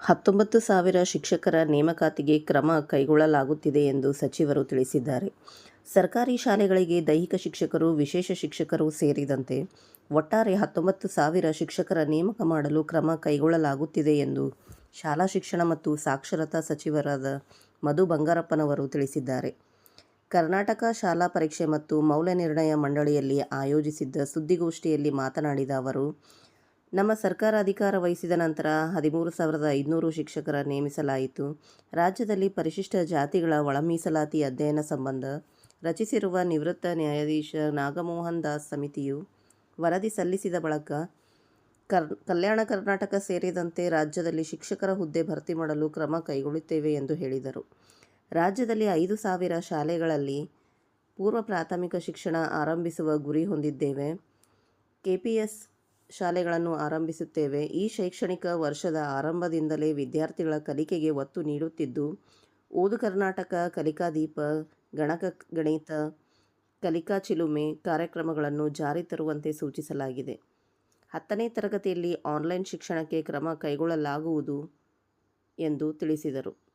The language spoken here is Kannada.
ಹತ್ತೊಂಬತ್ತು ಸಾವಿರ ಶಿಕ್ಷಕರ ನೇಮಕಾತಿಗೆ ಕ್ರಮ ಕೈಗೊಳ್ಳಲಾಗುತ್ತಿದೆ ಎಂದು ಸಚಿವರು ತಿಳಿಸಿದ್ದಾರೆ. ಸರ್ಕಾರಿ ಶಾಲೆಗಳಿಗೆ ದೈಹಿಕ ಶಿಕ್ಷಕರು, ವಿಶೇಷ ಶಿಕ್ಷಕರು ಸೇರಿದಂತೆ ಒಟ್ಟಾರೆ ಹತ್ತೊಂಬತ್ತು ಸಾವಿರ ಶಿಕ್ಷಕರ ನೇಮಕ ಮಾಡಲು ಕ್ರಮ ಕೈಗೊಳ್ಳಲಾಗುತ್ತಿದೆ ಎಂದು ಶಾಲಾ ಶಿಕ್ಷಣ ಮತ್ತು ಸಾಕ್ಷರತಾ ಸಚಿವರಾದ ಮಧು ಬಂಗಾರಪ್ಪನವರು ತಿಳಿಸಿದ್ದಾರೆ. ಕರ್ನಾಟಕ ಶಾಲಾ ಪರೀಕ್ಷೆ ಮತ್ತು ಮೌಲ್ಯನಿರ್ಣಯ ಮಂಡಳಿಯಲ್ಲಿ ಆಯೋಜಿಸಿದ್ದ ಸುದ್ದಿಗೋಷ್ಠಿಯಲ್ಲಿ ಮಾತನಾಡಿದ ಅವರು ನಮ್ಮ ಸರ್ಕಾರ ಅಧಿಕಾರ ವಹಿಸಿದ ನಂತರ ಹದಿಮೂರು ಸಾವಿರದ ಐದುನೂರು ಶಿಕ್ಷಕರ ನೇಮಿಸಲಾಯಿತು. ರಾಜ್ಯದಲ್ಲಿ ಪರಿಶಿಷ್ಟ ಜಾತಿಗಳ ಒಳಮೀಸಲಾತಿ ಅಧ್ಯಯನ ಸಂಬಂಧ ರಚಿಸಿರುವ ನಿವೃತ್ತ ನ್ಯಾಯಾಧೀಶ ನಾಗಮೋಹನ್ ದಾಸ್ ಸಮಿತಿಯು ವರದಿ ಸಲ್ಲಿಸಿದ ಬಳಿಕ ಕರ್, ಕಲ್ಯಾಣ ಕರ್ನಾಟಕ ಸೇರಿದಂತೆ ರಾಜ್ಯದಲ್ಲಿ ಶಿಕ್ಷಕರ ಹುದ್ದೆ ಭರ್ತಿ ಮಾಡಲು ಕ್ರಮ ಕೈಗೊಳ್ಳುತ್ತೇವೆ ಎಂದು ಹೇಳಿದರು. ರಾಜ್ಯದಲ್ಲಿ ಐದು ಸಾವಿರ ಶಾಲೆಗಳಲ್ಲಿ ಪೂರ್ವ ಪ್ರಾಥಮಿಕ ಶಿಕ್ಷಣ ಆರಂಭಿಸುವ ಗುರಿ ಹೊಂದಿದ್ದೇವೆ. ಕೆಪಿಎಸ್ ಶಾಲೆಗಳನ್ನು ಆರಂಭಿಸುತ್ತೇವೆ. ಈ ಶೈಕ್ಷಣಿಕ ವರ್ಷದ ಆರಂಭದಿಂದಲೇ ವಿದ್ಯಾರ್ಥಿಗಳ ಕಲಿಕೆಗೆ ಒತ್ತು ನೀಡುತ್ತಿದ್ದು, ಓದು ಕರ್ನಾಟಕ ಕಲಿಕಾ ದೀಪ ಗಣಕ ಗಣಿತ, ಕಲಿಕಾ ಚಿಲುಮೆ ಕಾರ್ಯಕ್ರಮಗಳನ್ನು ಜಾರಿ ತರುವಂತೆ ಸೂಚಿಸಲಾಗಿದೆ. ಹತ್ತನೇ ತರಗತಿಯಲ್ಲಿ ಆನ್ಲೈನ್ ಶಿಕ್ಷಣಕ್ಕೆ ಕ್ರಮ ಕೈಗೊಳ್ಳಲಾಗುವುದು ಎಂದು ತಿಳಿಸಿದರು.